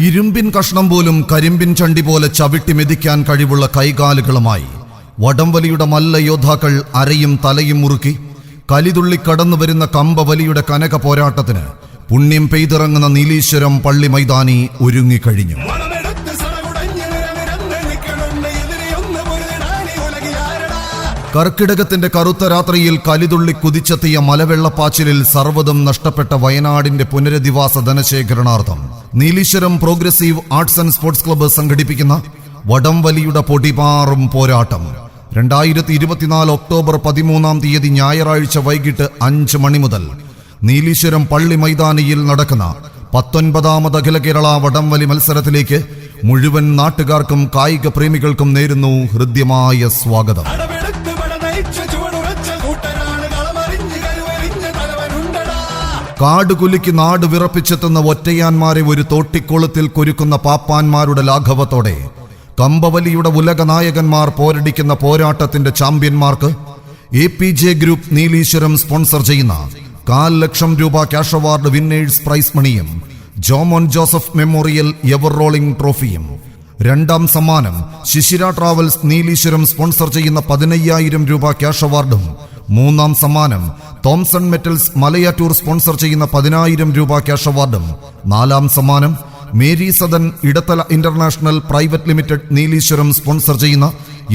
ഇരുമ്പിൻ കഷ്ണം പോലും കരിമ്പിൻ ചണ്ടി പോലെ ചവിട്ടി മെതിക്കാൻ കഴിവുള്ള കൈകാലുകളുമായി വടംവലിയുടെ മല്ല യോദ്ധാക്കൾ അരയും തലയും മുറുക്കി കലിതുള്ളി കടന്നു വരുന്ന കമ്പവലിയുടെ കനക പോരാട്ടത്തിന് പുണ്യം പെയ്തിറങ്ങുന്ന നീലീശ്വരം പള്ളി മൈതാനി ഒരുങ്ങിക്കഴിഞ്ഞു. കർക്കിടകത്തിന്റെ കറുത്ത രാത്രിയിൽ കലിതുള്ളി കുതിച്ചെത്തിയ മലവെള്ളപ്പാച്ചിലിൽ സർവതും നഷ്ടപ്പെട്ട വയനാടിന്റെ പുനരധിവാസ ധനശേഖരണാർത്ഥം. Nileshwaram progressive arts and sports club സംഘടിപ്പിക്കുന്ന വടംവലിയുടെ പൊടിപാറും പോരാട്ടം. രണ്ടായിരത്തി ഇരുപത്തിനാല് ഒക്ടോബർ പതിമൂന്നാം തീയതി ഞായറാഴ്ച വൈകിട്ട് അഞ്ച് മണി മുതൽ നീലീശ്വരം പള്ളി മൈതാനിയിൽ നടക്കുന്ന പത്തൊൻപതാമത് അഖില കേരള വടംവലി മത്സരത്തിലേക്ക് മുഴുവൻ നാട്ടുകാർക്കും കായിക പ്രേമികൾക്കും നേരുന്നു ഹൃദ്യമായ സ്വാഗതം. കാടുകുലുക്കി നാട് വിറപ്പിച്ചെത്തുന്ന ഒറ്റയാന്മാരെ ഒരു തോട്ടിക്കുളത്തിൽ കുരുക്കുന്ന പാപ്പാന്മാരുടെ ലാഘവത്തോടെ കമ്പവലിയുടെ ഉലക നായകന്മാർ പോരടിക്കുന്ന പോരാട്ടത്തിന്റെ ചാമ്പ്യന്മാർക്ക് A P J group Neeleeswaram sponsor ചെയ്യുന്ന കാൽ ലക്ഷം രൂപ ക്യാഷ് അവാർഡ് വിന്നേഴ്സ് പ്രൈസ് മണിയും Jomon Joseph memorial ever rolling ട്രോഫിയും രണ്ടാം സമ്മാനം ശിശിര ട്രാവൽസ് നീലീശ്വരം സ്പോൺസർ ചെയ്യുന്ന പതിനയ്യായിരം രൂപ ക്യാഷ് അവാർഡും. മൂന്നാം സമ്മാനം തോംസൺ മെറ്റൽസ് മലയാറ്റൂർ സ്പോൺസർ ചെയ്യുന്ന പതിനായിരം രൂപ ക്യാഷ് അവാർഡും. നാലാം സമ്മാനം Mary Sadan Edathala international private limited Neeleeswaram sponsor ചെയ്യുന്ന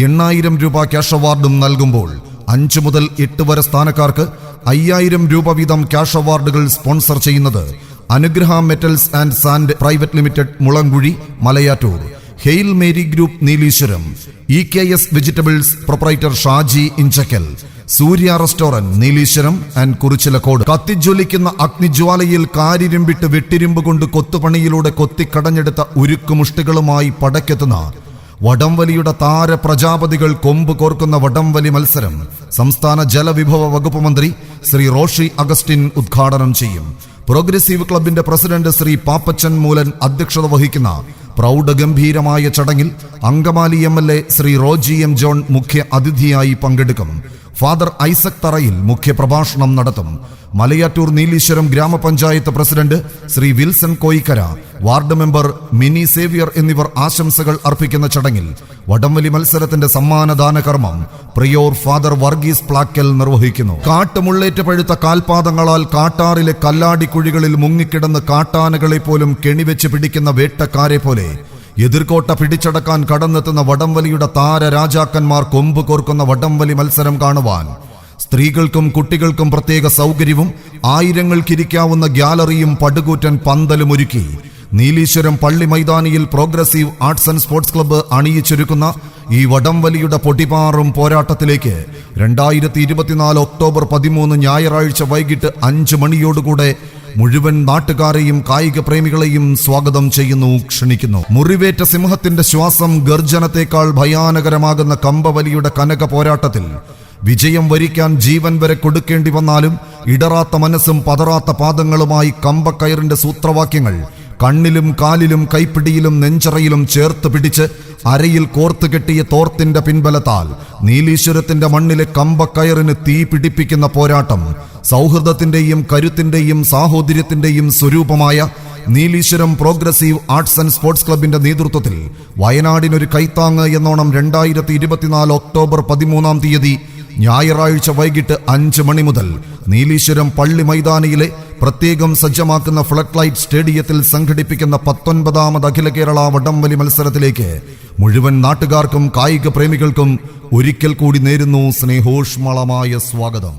എണ്ണായിരം രൂപ ക്യാഷ് അവാർഡും നൽകുമ്പോൾ അഞ്ച് മുതൽ എട്ട് വരെ സ്ഥാനക്കാർക്ക് അയ്യായിരം രൂപ വീതം ക്യാഷ് അവാർഡുകൾ സ്പോൺസർ ചെയ്യുന്നത് Anugraha metals and sand private limited Mulankuzhi Malayattoor. Hail Mary group Neeleeswaram E K S vegetables proprietor Shaji Inchakkal Surya restaurant Neeleeswaram and Kurichilakode. കത്തിജ്വലിക്കുന്ന അഗ്നിജ്വാലയിൽ കാരിരുമ്പിട്ട് വെട്ടിരുമ്പ് കൊണ്ട് കൊത്തുപണിയിലൂടെ കൊത്തിക്കടഞ്ഞെടുത്ത ഉരുക്കുമുഷ്ടികളുമായി പടക്കെത്തുന്ന വടംവലിയുടെ താര പ്രജാപതികൾ കൊമ്പ് കോർക്കുന്ന വടംവലി മത്സരം സംസ്ഥാന ജലവിഭവ വകുപ്പ് മന്ത്രി ശ്രീ റോഷി അഗസ്റ്റിൻ ഉദ്ഘാടനം ചെയ്യും. പ്രോഗ്രസീവ് ക്ലബിന്റെ പ്രസിഡന്റ് ശ്രീ പാപ്പച്ചൻ മൂലൻ അധ്യക്ഷത വഹിക്കുന്ന പ്രൗഢഗംഭീരമായ ചടങ്ങിൽ Angamaly M L A Shri Roji M John മുഖ്യ അതിഥിയായി പങ്കെടുക്കും. ഫാദർ ഐസക് തറയിൽ മുഖ്യ പ്രഭാഷണം നടത്തും. മലയാറ്റൂർ നീലീശ്വരം ഗ്രാമപഞ്ചായത്ത് president Shri Wilson Koikkara ward member Mini Xavier എന്നിവർ ആശംസകൾ അർപ്പിക്കുന്ന ചടങ്ങിൽ വടംവലി മത്സരത്തിന്റെ സമ്മാനദാന കർമ്മം പ്രിയോർ ഫാദർ വർഗീസ് പ്ലാക്കൽ നിർവഹിക്കുന്നു. കാട്ടുമുള്ളേറ്റ് പഴുത്ത കാൽപാദങ്ങളാൽ കാട്ടാറിലെ കല്ലാടിക്കുഴികളിൽ മുങ്ങിക്കിടന്ന് കാട്ടാനകളെ പോലും കെണിവെച്ച് പിടിക്കുന്ന വേട്ടക്കാരെ പോലെ എതിർകോട്ട പിടിച്ചടക്കാൻ കടന്നെത്തുന്ന വടംവലിയുടെ താര രാജാക്കന്മാർ കൊമ്പ് കോർക്കുന്ന വടംവലി മത്സരം കാണുവാൻ. സ്ത്രീകൾക്കും കുട്ടികൾക്കും പ്രത്യേക സൗകര്യവും ആയിരങ്ങൾക്കിരിക്കാവുന്ന ഗ്യാലറിയും പടുകൂറ്റൻ പന്തലും ഒരുക്കി. നീലീശ്വരം പള്ളി മൈതാനിയിൽ progressive arts and sports club അണിയിച്ചൊരുക്കുന്ന ഈ വടംവലിയുടെ പൊടിപാറും പോരാട്ടത്തിലേക്ക് രണ്ടായിരത്തി ഇരുപത്തിനാല് ഒക്ടോബർ പതിമൂന്ന് ഞായറാഴ്ച വൈകിട്ട് അഞ്ച് മണിയോടുകൂടെ മുഴുവൻ നാട്ടുകാരെയും കായിക പ്രേമികളെയും സ്വാഗതം ചെയ്യുന്നു ക്ഷണിക്കുന്നു. മുറിവേറ്റ സിംഹത്തിന്റെ ശ്വാസം ഗർജനത്തെക്കാൾ ഭയാനകരമാകുന്ന കമ്പവലിയുടെ കനക പോരാട്ടത്തിൽ വിജയം വരിക്കാൻ ജീവൻ വരെ കൊടുക്കേണ്ടി വന്നാലും ഇടറാത്ത മനസ്സും പതറാത്ത പാദങ്ങളുമായി കമ്പക്കയറിന്റെ സൂത്രവാക്യങ്ങൾ കണ്ണിലും കാലിലും കൈപ്പിടിയിലും നെഞ്ചറയിലും ചേർത്ത് പിടിച്ച് അരയിൽ കോർത്തു കെട്ടിയ തോർത്തിന്റെ പിൻബലത്താൽ നീലീശ്വരത്തിന്റെ മണ്ണിലെ കമ്പക്കയറിന് തീ പിടിപ്പിക്കുന്ന പോരാട്ടം സൗഹൃദത്തിന്റെയും കരുത്തിന്റെയും സാഹോദര്യത്തിന്റെയും സ്വരൂപമായ Neeleeswaram progressive arts and sports ക്ലബിന്റെ നേതൃത്വത്തിൽ വയനാടിനൊരു കൈത്താങ്ങ് എന്നോണം രണ്ടായിരത്തി ഇരുപത്തിനാല് ഒക്ടോബർ പതിമൂന്നാം തീയതി ഞായറാഴ്ച വൈകിട്ട് അഞ്ച് മണി മുതൽ നീലീശ്വരം പള്ളി മൈതാനിയിലെ പ്രത്യേകം സജ്ജമാക്കുന്ന ഫ്ലഡ് ലൈറ്റ് സ്റ്റേഡിയത്തിൽ സംഘടിപ്പിക്കുന്ന പത്തൊൻപതാമത് അഖില കേരള വടംവലി മത്സരത്തിലേക്ക് മുഴുവൻ നാട്ടുകാർക്കും കായിക പ്രേമികൾക്കും ഒരിക്കൽ കൂടി നേരുന്നു സ്നേഹോഷ്മളമായ സ്വാഗതം.